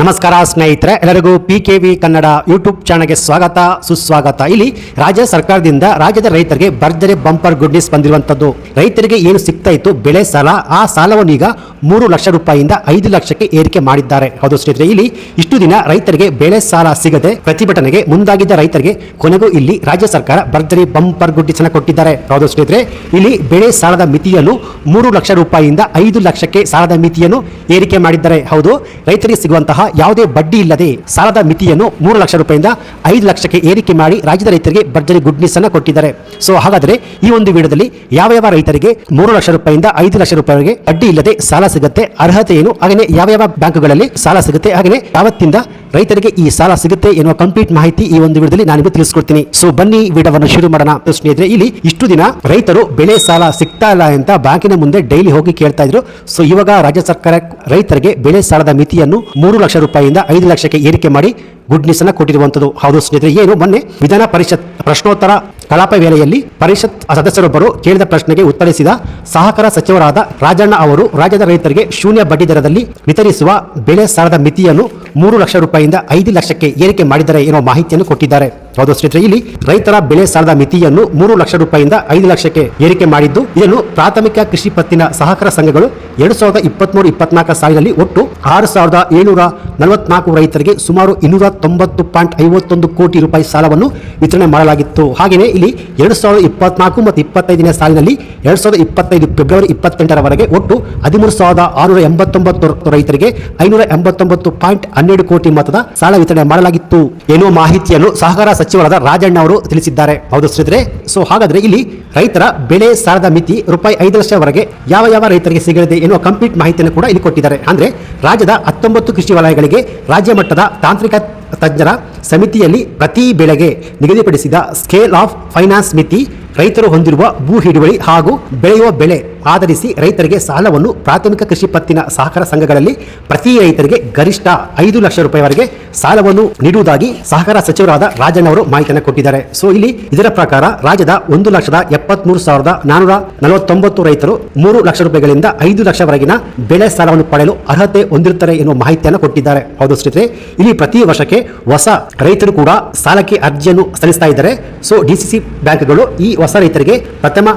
ನಮಸ್ಕಾರ ಸ್ನೇಹಿತರೆ, ಎಲ್ಲರಿಗೂ P K V Kannada YouTube ಚಾನಲ್ಗೆ ಸ್ವಾಗತ, ಸುಸ್ವಾಗತ. ಇಲ್ಲಿ ರಾಜ್ಯ ಸರ್ಕಾರದಿಂದ ರಾಜ್ಯದ ರೈತರಿಗೆ ಭರ್ಜರಿ ಬಂಪರ್ ಗುಡ್ ನ್ಯೂಸ್ ಬಂದಿರುವಂತದ್ದು. ರೈತರಿಗೆ ಏನು ಸಿಗ್ತಾ ಇತ್ತು, ಬೆಳೆ ಸಾಲ, ಆ ಸಾಲವನ್ನು ಈಗ ಮೂರು ಲಕ್ಷ ರೂಪಾಯಿಯಿಂದ ಐದು ಲಕ್ಷಕ್ಕೆ ಏರಿಕೆ ಮಾಡಿದ್ದಾರೆ. ಹೌದು ಸ್ನೇಹಿತರೆ, ಇಲ್ಲಿ ಇಷ್ಟು ದಿನ ರೈತರಿಗೆ ಬೆಳೆ ಸಾಲ ಸಿಗದೆ ಪ್ರತಿಭಟನೆಗೆ ಮುಂದಾಗಿದ್ದ ರೈತರಿಗೆ ಕೊನೆಗೂ ಇಲ್ಲಿ ರಾಜ್ಯ ಸರ್ಕಾರ ಭರ್ಜರಿ ಬಂಪರ್ ಗುಡ್ ನ್ಯೂಸ್ ಕೊಟ್ಟಿದ್ದಾರೆ. ಹೌದು ಸ್ನೇಹಿತರೆ, ಇಲ್ಲಿ ಬೆಳೆ ಸಾಲದ ಮಿತಿಯನ್ನು ಮೂರು ಲಕ್ಷ ರೂಪಾಯಿಯಿಂದ ಐದು ಲಕ್ಷಕ್ಕೆ ಸಾಲದ ಮಿತಿಯನ್ನು ಏರಿಕೆ ಮಾಡಿದ್ದಾರೆ. ಹೌದು, ರೈತರಿಗೆ ಸಿಗುವಂತಹ ಯಾವುದೇ ಬಡ್ಡಿ ಇಲ್ಲದೆ ಸಾಲದ ಮಿತಿಯನ್ನು ಮೂರು ಲಕ್ಷ ರೂಪಾಯಿಂದ ಐದು ಲಕ್ಷಕ್ಕೆ ಏರಿಕೆ ಮಾಡಿ ರಾಜ್ಯದ ರೈತರಿಗೆ ಭರ್ಜರಿ ಗುಡ್ ನ್ಯೂಸ್ ಅನ್ನು ಕೊಟ್ಟಿದ್ದಾರೆ. ಸೊ ಹಾಗಾದರೆ ಈ ಒಂದು ವಿಡಿಯೋದಲ್ಲಿ ಯಾವ ಯಾವ ರೈತರಿಗೆ ಮೂರು ಲಕ್ಷ ರೂಪಾಯಿಂದ ಐದು ಲಕ್ಷ ರೂಪಾಯಿಗೆ ಬಡ್ಡಿ ಇಲ್ಲದೆ ಸಾಲ ಸಿಗುತ್ತೆ, ಅರ್ಹತೆ ಏನು ಹಾಗೆಯೇ ಯಾವ ಯಾವ ಬ್ಯಾಂಕುಗಳಲ್ಲಿ ಸಾಲ ಸಿಗುತ್ತೆ ಹಾಗೆಯೇ ಯಾವತ್ತಿಂದ ರೈತರಿಗೆ ಈ ಸಾಲ ಸಿಗುತ್ತೆ ಎನ್ನುವ ಕಂಪ್ಲೀಟ್ ಮಾಹಿತಿ ಈ ಒಂದು ವಿಡಿಯೋದಲ್ಲಿ ನಾನು ನಿಮಗೆ ತಿಳಿಸ್ಕೊಡ್ತೀನಿ. ಸೊ ಬನ್ನಿ ವಿಡಿಯೋವನ್ನು ಶುರು ಮಾಡೋಣ. ಸ್ನೇಹಿತರೆ, ಇಲ್ಲಿ ಇಷ್ಟು ದಿನ ರೈತರು ಬೆಳೆ ಸಾಲ ಸಿಗ್ತಾ ಇಲ್ಲ ಅಂತ ಬ್ಯಾಂಕಿನ ಮುಂದೆ ಡೈಲಿ ಹೋಗಿ ಕೇಳ್ತಾ ಇದ್ರು. ಸೊ ಇವಾಗ ರಾಜ್ಯ ಸರ್ಕಾರ ರೈತರಿಗೆ ಬೆಳೆ ಸಾಲದ ಮಿತಿಯನ್ನು ಮೂರು ರೂಪಾಯಿಯಿಂದ ಐದು ಲಕ್ಷಕ್ಕೆ ಏರಿಕೆ ಮಾಡಿ ಗುಡ್ ನ್ಯೂಸ್ ಅನ್ನ ಕೊಟ್ಟಿರುವಂತದ್ದು ಹೌದು ಸ್ನೇಹಿತರೆ, ಏನು? ಮೊನ್ನೆ ವಿಧಾನ ಪರಿಷತ್ ಪ್ರಶ್ನೋತ್ತರ ಕಲಾಪ ವೇಳೆಯಲ್ಲಿ ಪರಿಷತ್ ಸದಸ್ಯರೊಬ್ಬರು ಕೇಳಿದ ಪ್ರಶ್ನೆಗೆ ಉತ್ತರಿಸಿದ ಸಹಕಾರ ಸಚಿವರಾದ ರಾಜಣ್ಣ ಅವರು, ರಾಜ್ಯದ ರೈತರಿಗೆ ಶೂನ್ಯ ಬಡ್ಡಿ ದರದಲ್ಲಿ ವಿತರಿಸುವ ಬೆಳೆ ಸಾಲದ ಮಿತಿಯನ್ನು ಮೂರು ಲಕ್ಷ ರೂಪಾಯಿಯಿಂದ ಐದು ಲಕ್ಷಕ್ಕೆ ಏರಿಕೆ ಮಾಡಿದ್ದಾರೆ ಎನ್ನುವ ಮಾಹಿತಿಯನ್ನು ಕೊಟ್ಟಿದ್ದಾರೆ. ಹೌದು ಸ್ನೇಹಿತರೆ, ಇಲ್ಲಿ ರೈತರ ಬೆಳೆ ಸಾಲದ ಮಿತಿಯನ್ನು ಮೂರು ಲಕ್ಷ ರೂಪಾಯಿಯಿಂದ ಐದು ಲಕ್ಷಕ್ಕೆ ಏರಿಕೆ ಮಾಡಿದ್ದು, ಇದನ್ನು ಪ್ರಾಥಮಿಕ ಕೃಷಿ ಪತ್ತಿನ ಸಹಕಾರ ಸಂಘಗಳು ಎರಡು ಸಾವಿರದ ಇಪ್ಪತ್ಮೂರು ಇಪ್ಪತ್ನಾಲ್ಕು ಸಾಲಿನಲ್ಲಿ ಒಟ್ಟು ಆರು ಸಾವಿರದ ಏಳುನೂರ ನಲವತ್ನಾಲ್ಕು ರೈತರಿಗೆ ಸುಮಾರು ಇನ್ನೂರ ತೊಂಬತ್ತು ಪಾಯಿಂಟ್ ಐವತ್ತೊಂದು ಕೋಟಿ ರೂಪಾಯಿ ಸಾಲವನ್ನು ವಿತರಣೆ ಮಾಡಲಾಗಿತ್ತು. ಹಾಗೆಯೇ ಇಲ್ಲಿ ಎರಡು ಸಾವಿರದ ಇಪ್ಪತ್ನಾಲ್ಕು ಮತ್ತು ಇಪ್ಪತ್ತೈದನೇ ಸಾಲಿನಲ್ಲಿ ಎರಡು ಸಾವಿರದ ಇಪ್ಪತ್ತೈದು ಫೆಬ್ರವರಿ ಇಪ್ಪತ್ತೆಂಟರವರೆಗೆ ಒಟ್ಟು ಹದಿಮೂರು ಸಾವಿರದ ಆರುನೂರ ಎಂಬತ್ತೊಂಬತ್ತು ರೈತರಿಗೆ ಐನೂರ ಎಂಬತ್ತೊಂಬತ್ತು ಪಾಯಿಂಟ್ ಹನ್ನೆರಡು ಕೋಟಿ ಮೊತ್ತದ ಸಾಲ ವಿತರಣೆ ಮಾಡಲಾಗಿತ್ತು. ಎನ್ನುವ ಮಾಹಿತಿಯನ್ನು ಸಹಕಾರ ಸಚಿವರಾದ ರಾಜಣ್ಣ ಅವರು ತಿಳಿಸಿದ್ದಾರೆ. ಹೌದು ಸ್ನೇಹಿತರೆ ಸೊ, ಹಾಗಾದ್ರೆ ಇಲ್ಲಿ ರೈತರ ಬೆಳೆ ಸಾಲದ ಮಿತಿ ರೂಪಾಯಿ ಐದು ಲಕ್ಷವರೆಗೆ ಯಾವ ಯಾವ ರೈತರಿಗೆ ಸಿಗಲಿದೆ ಎನ್ನುವ ಕಂಪ್ಲೀಟ್ ಮಾಹಿತಿಯನ್ನು ಕೂಡ ಇಲ್ಲಿ ಕೊಟ್ಟಿದ್ದಾರೆ. ಅಂದ್ರೆ ರಾಜ್ಯದ ಹತ್ತೊಂಬತ್ತು ಕೃಷಿ ವಲಯಗಳಿಗೆ ರಾಜ್ಯ ಮಟ್ಟದ ತಾಂತ್ರಿಕ ತಜ್ಞರ ಸಮಿತಿಯಲ್ಲಿ ಪ್ರತಿ ಬೆಳೆಗೆ ನಿಗದಿಪಡಿಸಿದ ಸ್ಕೇಲ್ ಆಫ್ ಫೈನಾನ್ಸ್ ಮಿತಿ ರೈತರು ಹೊಂದಿರುವ ಭೂ ಹಿಡುವಳಿ ಹಾಗೂ ಬೆಳೆಯುವ ಬೆಳೆ ಆಧರಿಸಿ ರೈತರಿಗೆ ಸಾಲವನ್ನು ಪ್ರಾಥಮಿಕ ಕೃಷಿ ಪತ್ತಿನ ಸಹಕಾರ ಸಂಘಗಳಲ್ಲಿ ಪ್ರತಿ ರೈತರಿಗೆ ಗರಿಷ್ಠ ಐದು ಲಕ್ಷ ರೂಪಾಯಿವರೆಗೆ ಸಾಲವನ್ನು ನೀಡುವುದಾಗಿ ಸಹಕಾರ ಸಚಿವರಾದ ರಾಜಣ್ಣ ಅವರು ಮಾಹಿತಿಯನ್ನು ಕೊಟ್ಟಿದ್ದಾರೆ. ಸೊ ಇಲ್ಲಿ ಇದರ ಪ್ರಕಾರ ರಾಜ್ಯದ ಒಂದು ಲಕ್ಷದ ಎಪ್ಪತ್ಮೂರು ಸಾವಿರದ ನಾನೂರ ನಲವತ್ತೊಂಬತ್ತು ರೈತರು ಮೂರು ಲಕ್ಷ ರೂಪಾಯಿಗಳಿಂದ ಐದು ಲಕ್ಷವರೆಗಿನ ಬೆಳೆ ಸಾಲವನ್ನು ಪಡೆಯಲು ಅರ್ಹತೆ ಹೊಂದಿರುತ್ತಾರೆ ಎನ್ನುವ ಮಾಹಿತಿಯನ್ನು ಕೊಟ್ಟಿದ್ದಾರೆ. ಹೌದು ಸ್ನೇಹಿತರೆ, ಇಲ್ಲಿ ಪ್ರತಿ ವರ್ಷಕ್ಕೆ ಹೊಸ ರೈತರು ಕೂಡ ಸಾಲಕ್ಕೆ ಅರ್ಜಿಯನ್ನು ಸಲ್ಲಿಸ್ತಾ ಇದ್ದಾರೆ. ಸೊ ಡಿಸಿಸಿ ಬ್ಯಾಂಕ್ಗಳು ಈ ಹೊಸ ರೈತರಿಗೆ ಪ್ರಥಮ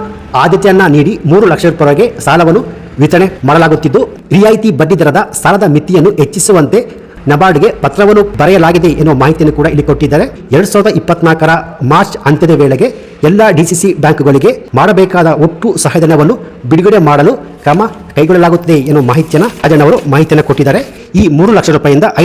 ಆದ್ಯತೆಯನ್ನ ನೀಡಿ ಮೂರು ಲಕ್ಷ ರೂಪಾಯಿಗೆ ಸಾಲವನ್ನು ವಿತರಣೆ ಮಾಡಲಾಗುತ್ತಿದ್ದು, ರಿಯಾಯಿತಿ ಬಡ್ಡಿ ದರದ ಸಾಲದ ಮಿತಿಯನ್ನು ಹೆಚ್ಚಿಸುವಂತೆ ನಬಾರ್ಡ್ಗೆ ಪತ್ರವನ್ನು ಬರೆಯಲಾಗಿದೆ ಎನ್ನುವ ಮಾಹಿತಿಯನ್ನು ಕೂಡ ಇಲ್ಲಿ ಕೊಟ್ಟಿದ್ದಾರೆ. ಎರಡ್ ಸಾವಿರದ ಇಪ್ಪತ್ನಾಲ್ಕರ ಮಾರ್ಚ್ ಅಂತ್ಯದ ವೇಳೆಗೆ ಎಲ್ಲ ಡಿಸಿಸಿ ಬ್ಯಾಂಕ್ಗಳಿಗೆ ಮಾಡಬೇಕಾದ ಒಟ್ಟು ಸಹಾಯಧನವನ್ನು ಬಿಡುಗಡೆ ಮಾಡಲು ಕ್ರಮ ಕೈಗೊಳ್ಳಲಾಗುತ್ತದೆ ಎನ್ನುವ ಮಾಹಿತಿಯನ್ನು ಅಜನ್ ಅವರು ಮಾಹಿತಿಯನ್ನು ಕೊಟ್ಟಿದ್ದಾರೆ. ಈ ಮೂರು ಲಕ್ಷ ರೂಪಾಯಿಯಿಂದ